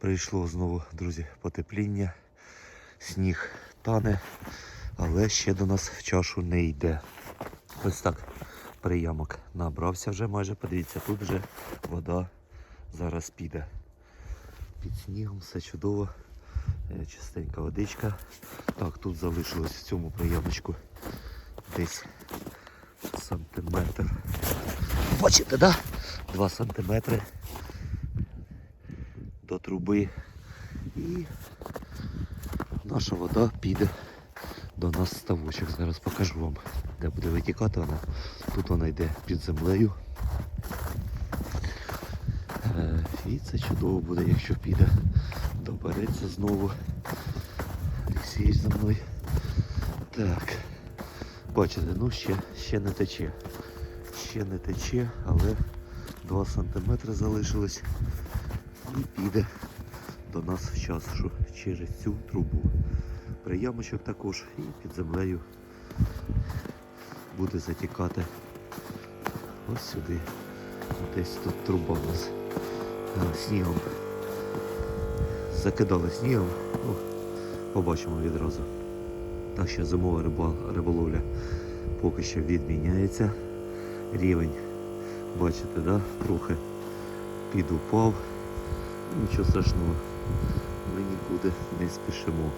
Прийшло знову, друзі, потепління, сніг тане, але ще до нас в чашу не йде. Ось так приямок набрався вже майже. Подивіться, тут вже вода зараз піде. Під снігом все чудово. Е, Чистенька водичка. Так, тут залишилось в цьому приямочку десь сантиметр. Бачите, да? Два сантиметри до труби. І наша вода піде до нас ставочок. Зараз покажу вам, де буде витікати вона. Тут вона йде під землею. Е, І це чудово буде, якщо піде. Добереться знову. Олексій за мною. Так. Бачите, ну ще, ще не тече. Ще не тече, але 2 см залишилось і піде до нас в чашу через цю трубу. Приямочок також і під землею буде затікати ось сюди. Десь тут труба у нас снігом. Закидали снігом, ну, побачимо відразу. Так що зимова риболовля поки що відміняється. Рівень, бачите, да? трохи підупав. Нічого страшного, ми нікуди не спішимо.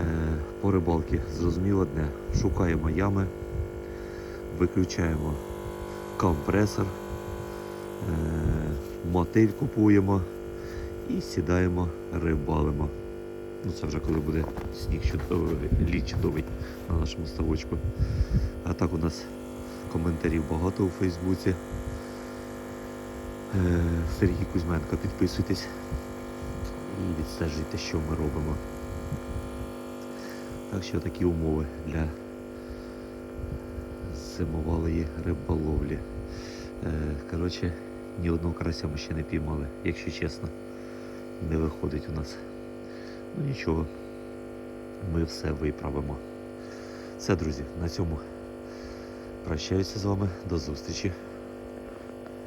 Е, по рибалки зрозуміло одне. Шукаємо ями, виключаємо компресор, е, мотиль купуємо і сідаємо, рибалимо. Ну це вже коли буде сніг чудовий, лід чудовий на нашому ставочку. А так у нас коментарів багато у Фейсбуці. Е, Сергій Кузьменко, підписуйтесь і відстежуйте, що ми робимо. Так що такі умови для зимовалої риболовлі. Е, Коротше, ні одного карася ми ще не піймали, якщо чесно. Не виходить у нас. Ну нічого, ми все виправимо. Все, друзі, на цьому прощаюся з вами. До зустрічі.